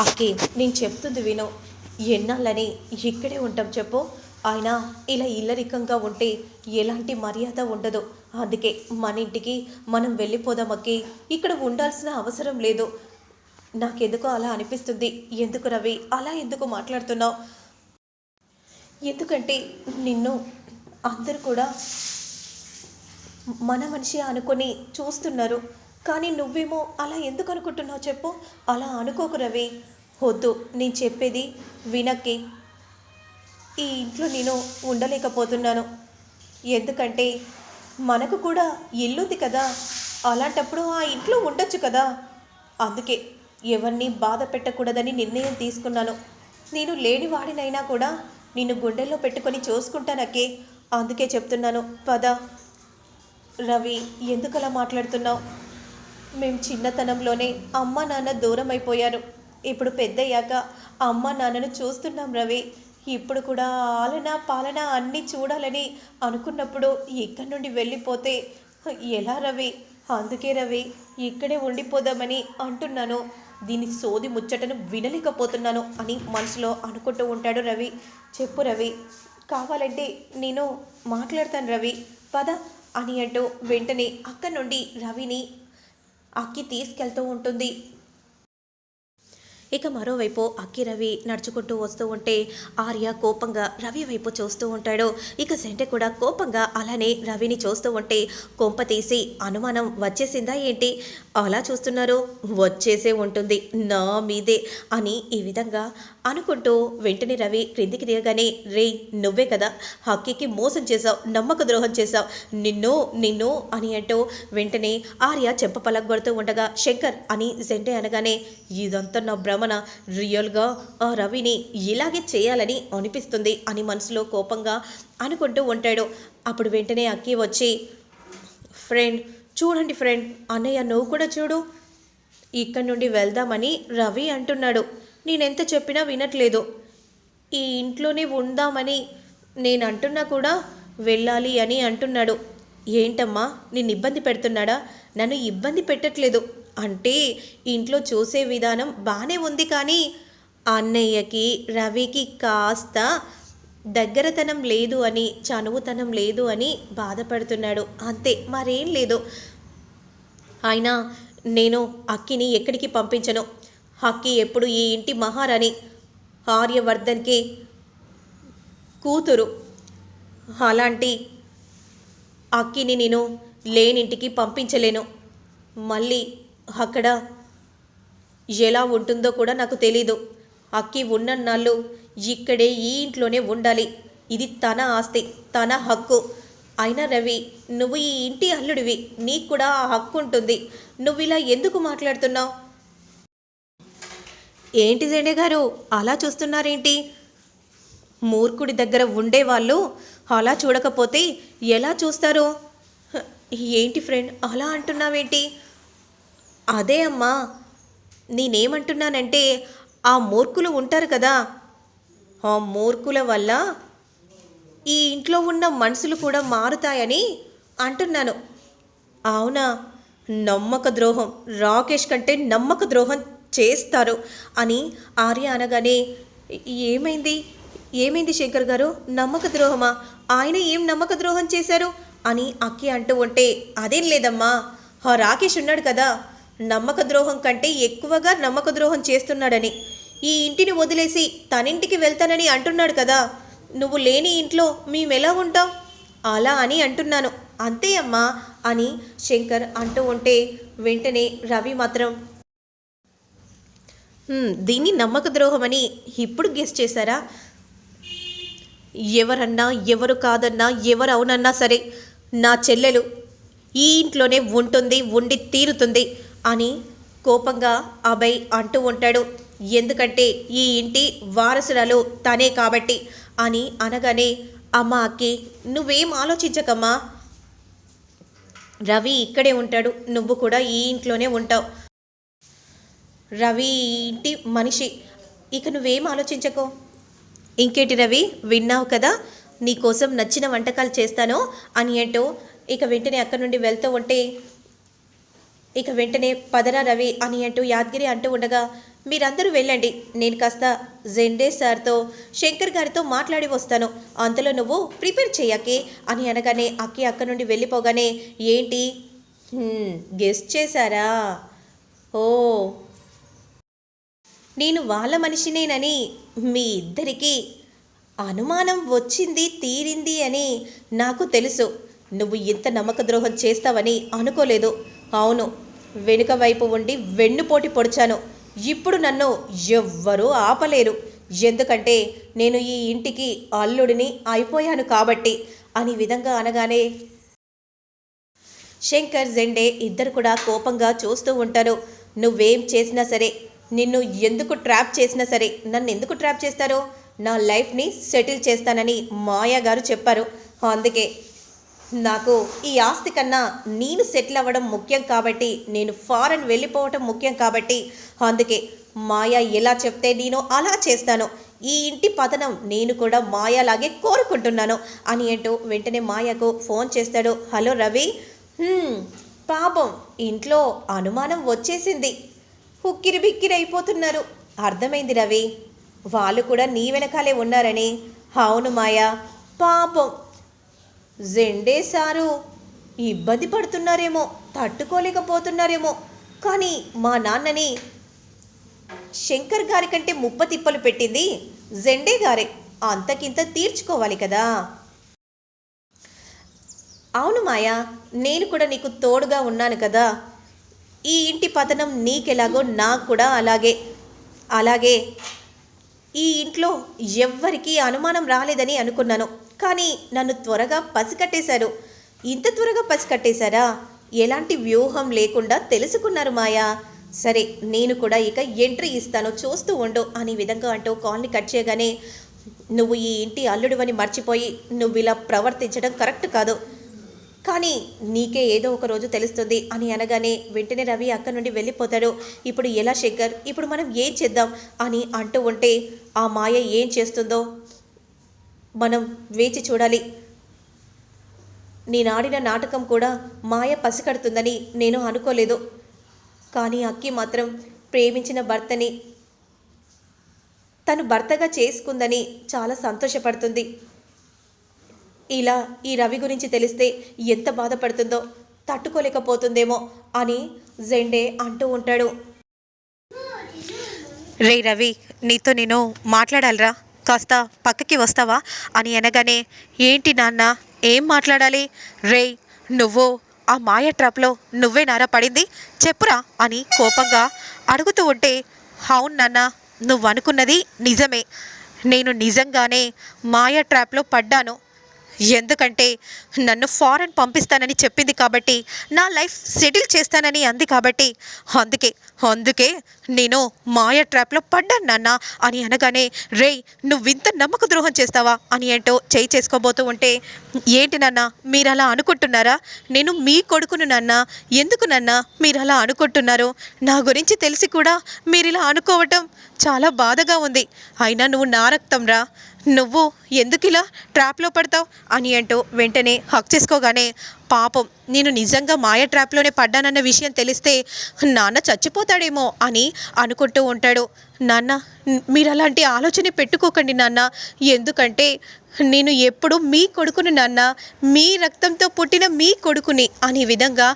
అక్కి నేను చెప్తుంది విను. ఎన్నాళ్ళని ఇక్కడే ఉంటాం చెప్పు. ఆయన ఇలా ఇల్లరికంగా ఉంటే ఎలాంటి మర్యాద ఉండదు. అందుకే మన ఇంటికి మనం వెళ్ళిపోదాం అక్కి. ఇక్కడ ఉండాల్సిన అవసరం లేదు. నాకెందుకో అలా అనిపిస్తుంది. ఎందుకు రవి? అలా ఎందుకు మాట్లాడుతున్నావు? ఎందుకంటే నిన్ను అందరూ కూడా మన మనిషి అనుకొని చూస్తున్నారు. కానీ నువ్వేమో అలా ఎందుకు అనుకుంటున్నావు చెప్పు? అలా అనుకోకు రవి. వద్దు నేను చెప్పేది వినక్కి. ఈ ఇంట్లో నేను ఉండలేకపోతున్నాను. ఎందుకంటే మనకు కూడా ఇల్లుంది కదా. అలాంటప్పుడు ఆ ఇంట్లో ఉండొచ్చు కదా. అందుకే ఎవరిని బాధ పెట్టకూడదని నిర్ణయం తీసుకున్నాను. నేను లేని వాడినైనా కూడా నిన్ను గుండెల్లో పెట్టుకొని చూసుకుంటానక్కే అందుకే చెప్తున్నాను పద. రవి ఎందుకలా మాట్లాడుతున్నావు? మేము చిన్నతనంలోనే అమ్మ నాన్న దూరం అయిపోయారు ఇప్పుడు పెద్దయ్యాక అమ్మ నాన్నను చూస్తున్నాం రవి. ఇప్పుడు కూడా ఆలన పాలన అన్నీ చూడాలని అనుకున్నప్పుడు ఇక్కడి నుండి వెళ్ళిపోతే ఎలా రవి? అందుకే రవి ఇక్కడే ఉండిపోదామని అంటున్నాను. దీని సోది ముచ్చటను వినలేకపోతున్నాను అని మనసులో అనుకుంటూ ఉంటాడు రవి. చెప్పు రవి కావాలంటే నేను మాట్లాడతాను రవి. పద అని అంటూ వెంటనే అక్కడి నుండి రవిని అక్కి తీసుకెళ్తూ ఉంటుంది. ఇక మరోవైపు అక్కి రవి నడుచుకుంటూ వస్తూ ఉంటే ఆర్య కోపంగా రవి వైపు చూస్తూ ఉంటాడు. ఇక సెంటె కూడా కోపంగా అలానే రవిని చూస్తూ ఉంటే కొంప తీసి అనుమానం వచ్చేసిందా ఏంటి? అలా చూస్తున్నారు. వచ్చేసే ఉంటుంది. నా మీదే అని ఈ విధంగా అనుకుంటూ వెంటనే రవి క్రిందికి దిగగానే రే నువ్వే కదా హక్కీకి మోసం చేశావు నమ్మక ద్రోహం చేశావు. నిన్ను నిన్ను అని అంటూ వెంటనే ఆర్య చెంప పలగొడుతూ ఉండగా శంకర్ అని సెంటే అనగానే ఇదంతా నా రమణ రియల్గా ఆ రవిని ఇలాగే చేయాలని అనిపిస్తుంది అని మనసులో కోపంగా అనుకుంటూ ఉంటాడు. అప్పుడు వెంటనే అక్కి వచ్చి ఫ్రెండ్ చూడండి ఫ్రెండ్ అన్నయ్య నువ్వు కూడా చూడు. ఇక్కడి నుండి వెళ్దామని రవి అంటున్నాడు. నేనెంత చెప్పినా వినట్లేదు. ఈ ఇంట్లోనే ఉందామని నేను అంటున్నా కూడా వెళ్ళాలి అని అంటున్నాడు. ఏంటమ్మా నిన్ను ఇబ్బంది పెడుతున్నాడా? నన్ను ఇబ్బంది పెట్టట్లేదు. అంటే ఇంట్లో చూసే విధానం బాగానే ఉంది కానీ అన్నయ్యకి రవికి కాస్త దగ్గరతనం లేదు అని చనువుతనం లేదు అని బాధపడుతున్నాడు. అంతే మరేం లేదు. అయినా నేను అక్కిని ఎక్కడికి పంపించను? అక్కి ఎప్పుడు ఈ ఇంటి మహారాణి ఆర్యవర్ధన్కి కూతురు. అలాంటి అక్కిని నేను లేనింటికి పంపించలేను. మళ్ళీ అక్కడ ఎలా ఉంటుందో కూడా నాకు తెలీదు. అక్కి ఉన్నన్నాళ్ళు ఇక్కడే ఈ ఇంట్లోనే ఉండాలి. ఇది తన ఆస్తి తన హక్కు. అయినా రవి నువ్వు ఈ ఇంటి అల్లుడివి. నీకు కూడా ఆ హక్కు ఉంటుంది. నువ్వు ఇలా ఎందుకు మాట్లాడుతున్నావు? ఏంటి జెండే గారు? అలా చూస్తున్నారేంటి? మూర్ఖుడి దగ్గర ఉండేవాళ్ళు అలా చూడకపోతే ఎలా చూస్తారు? ఏంటి ఫ్రెండ్? అలా అంటున్నావేంటి? అదే అమ్మా నేనేమంటున్నానంటే ఆ మూర్ఖులు ఉంటారు కదా ఆ మూర్ఖుల వల్ల ఈ ఇంట్లో ఉన్న మనుషులు కూడా మారుతాయని అంటున్నాను. అవునా? నమ్మక ద్రోహం. రాకేష్ కంటే నమ్మక ద్రోహం చేస్తారు అని ఆర్య అనగానే ఏమైంది? ఏమైంది శంకర్ గారు? నమ్మక ద్రోహమా? ఆయన ఏం నమ్మక ద్రోహం చేశారు? అని అక్కి అంటూ ఉంటే అదేం లేదమ్మా. ఆ రాకేష్ ఉన్నాడు కదా నమ్మక ద్రోహం కంటే ఎక్కువగా నమ్మక ద్రోహం చేస్తున్నాడని. ఈ ఇంటిని వదిలేసి తనింటికి వెళ్తానని అంటున్నాడు కదా. నువ్వు లేని ఇంట్లో మేమెలా ఉంటాం? అలా అని అంటున్నాను. అంతే అమ్మా అని శంకర్ అంటూ ఉంటే వెంటనే రవి మాత్రం దీన్ని నమ్మక ద్రోహం అని ఇప్పుడు గెస్ చేశారా? ఎవరన్నా ఎవరు కాదన్నా ఎవరు అవునన్నా సరే నా చెల్లెలు ఈ ఇంట్లోనే ఉంటుంది ఉండి తీరుతుంది. అని కోపంగా అభయ్ అంటూ ఉంటాడు. ఎందుకంటే ఈ ఇంటి వారసురాలు తనే కాబట్టి అని అనగానే అమ్మ అక్కి నువ్వేం ఆలోచించకమ్మా? రవి ఇక్కడే ఉంటాడు. నువ్వు కూడా ఈ ఇంట్లోనే ఉంటావు. రవి ఇంటి మనిషి. ఇక నువ్వేం ఆలోచించకో? ఇంకేంటి రవి విన్నావు కదా? నీకోసం నచ్చిన వంటకాలు చేస్తాను అని అంటూ ఇక వెంటనే అక్కడి నుండి వెళ్తూ ఉంటే ఇక వెంటనే పదరా రవి అని అంటూ యాదగిరి అంటూ ఉండగా మీరందరూ వెళ్ళండి. నేను కాస్త జెండే సార్తో శంకర్ గారితో మాట్లాడి వస్తాను. అంతలో నువ్వు ప్రిపేర్ చేయకే అని అనగానే అక్కి అక్క నుండి వెళ్ళిపోగానే ఏంటి? గెస్ట్ చేశారా? ఓ నేను వాళ్ళ మనిషినేనని మీ ఇద్దరికీ అనుమానం వచ్చింది తీరింది అని నాకు తెలుసు. నువ్వు ఇంత నమ్మక ద్రోహం చేస్తావని అనుకోలేదు. అవును వెనుక వైపు ఉండి వెన్నుపోటి పొడిచాను. ఇప్పుడు నన్ను ఎవ్వరూ ఆపలేరు. ఎందుకంటే నేను ఈ ఇంటికి అల్లుడిని అయిపోయాను కాబట్టి అని విధంగా అనగానే శంకర్ జెండే ఇద్దరు కూడా కోపంగా చూస్తూ ఉంటారు. నువ్వేం చేసినా సరే నిన్ను ఎందుకు ట్రాప్ చేసినా సరే నన్ను ఎందుకు ట్రాప్ చేస్తారో? నా లైఫ్ని సెటిల్ చేస్తానని మాయా గారు చెప్పారు. అందుకే నాకు ఈ ఆస్తి కన్నా నేను సెటిల్ అవ్వడం ముఖ్యం కాబట్టి నేను ఫారెన్ వెళ్ళిపోవటం ముఖ్యం కాబట్టి. అందుకే మాయా ఎలా చెప్తే నేను అలా చేస్తాను. ఈ ఇంటి పతనం నేను కూడా మాయాలాగే కోరుకుంటున్నాను అని అంటూ వెంటనే మాయకు ఫోన్ చేస్తాడు. హలో రవి. పాపం ఇంట్లో అనుమానం వచ్చేసింది. హుక్కిరి బిక్కిరి అయిపోతున్నారు అర్థమైంది రవి. వాళ్ళు కూడా నీ వెనకాలే ఉన్నారని. అవును మాయా. పాపం జెండే సారు ఇబ్బంది పడుతున్నారేమో తట్టుకోలేకపోతున్నారేమో. కానీ మా నాన్నని శంకర్ గారి కంటే ముప్ప తిప్పలు పెట్టింది జెండే గారే. అంతకింత తీర్చుకోవాలి కదా. అవును మాయా నేను కూడా నీకు తోడుగా ఉన్నాను కదా. ఈ ఇంటి పతనం నీకెలాగో నాకు కూడా అలాగే. అలాగే ఈ ఇంట్లో ఎవ్వరికీ అనుమానం రాలేదని అనుకున్నాను. కానీ నన్ను త్వరగా పసికట్టేశారు. ఇంత త్వరగా పసికట్టేశారా? ఎలాంటి వ్యూహం లేకుండా తెలుసుకున్నారు మాయా. సరే నేను కూడా ఇక ఎంట్రీ ఇస్తాను చూస్తూ ఉండు అనే విధంగా అంటూ కాల్ని కట్ చేయగానే నువ్వు ఈ ఇంటి అల్లుడివని మర్చిపోయి నువ్వు ఇలా ప్రవర్తించడం కరెక్ట్ కాదు. కానీ నీకే ఏదో ఒక రోజు తెలుస్తుంది అని అనగానే వెంటనే రవి అక్కడి నుండి వెళ్ళిపోతాడు. ఇప్పుడు ఎలా శంకర్ ఇప్పుడు మనం ఏం చేద్దాం? అని అంటూ ఉంటే ఆ మాయ ఏం చేస్తుందో మనం వేచి చూడాలి. నేను ఆడిన నాటకం కూడా మాయ పసికడుతుందని నేను అనుకోలేదు. కానీ అక్కి మాత్రం ప్రేమించిన భర్తని తను భర్తగా చేసుకుందని చాలా సంతోషపడుతుంది. ఇలా ఈ రవి గురించి తెలిస్తే ఎంత బాధపడుతుందో తట్టుకోలేకపోతుందేమో అని జెండే అంటూ ఉంటాడు. రే రవి నీతో నేను మాట్లాడాలిరా. కాస్త పక్కకి వస్తావా? అని అనగానే ఏంటి నాన్న? ఏం మాట్లాడాలి? రే నువ్వు ఆ మాయ ట్రాప్లో నువ్వే నారా పడింది? చెప్పురా అని కోపంగా అడుగుతూ ఉంటే అవును నాన్న నువ్వు అనుకున్నది నిజమే. నేను నిజంగానే మాయ ట్రాప్లో పడ్డాను. ఎందుకంటే నన్ను ఫారెన్ పంపిస్తానని చెప్పింది కాబట్టి నా లైఫ్ సెటిల్ చేస్తానని అంది కాబట్టి అందుకే అందుకే నేను మాయ ట్రాప్లో పడ్డాను నాన్న అని అనగానే రేయ్ ఇంత నమ్మక ద్రోహం చేస్తావా? అని ఏంటో చేయి చేసుకోబోతూ ఉంటే ఏంటి నాన్న మీరు అలా అనుకుంటున్నారా? నేను మీ కొడుకును నాన్న. ఎందుకు నాన్న మీరు అలా అనుకుంటున్నారు? నా గురించి తెలిసి కూడా మీరు ఇలా అనుకోవటం చాలా బాధగా ఉంది. అయినా నువ్వు నా రక్తం రా నువ్వు ఎందుకు ఇలా ట్రాప్లో పడతావు? అని అంటూ వెంటనే హక్ చేసుకోగానే పాపం నేను నిజంగా మాయ ట్రాప్లోనే పడ్డానన్న విషయం తెలిస్తే నాన్న చచ్చిపోతాడేమో అని అనుకుంటూ ఉంటాడు. నాన్న మీరు అలాంటి ఆలోచన పెట్టుకోకండి నాన్న. ఎందుకంటే నేను ఎప్పుడు మీ కొడుకుని నాన్న. మీ రక్తంతో పుట్టిన మీ కొడుకుని అనే విధంగా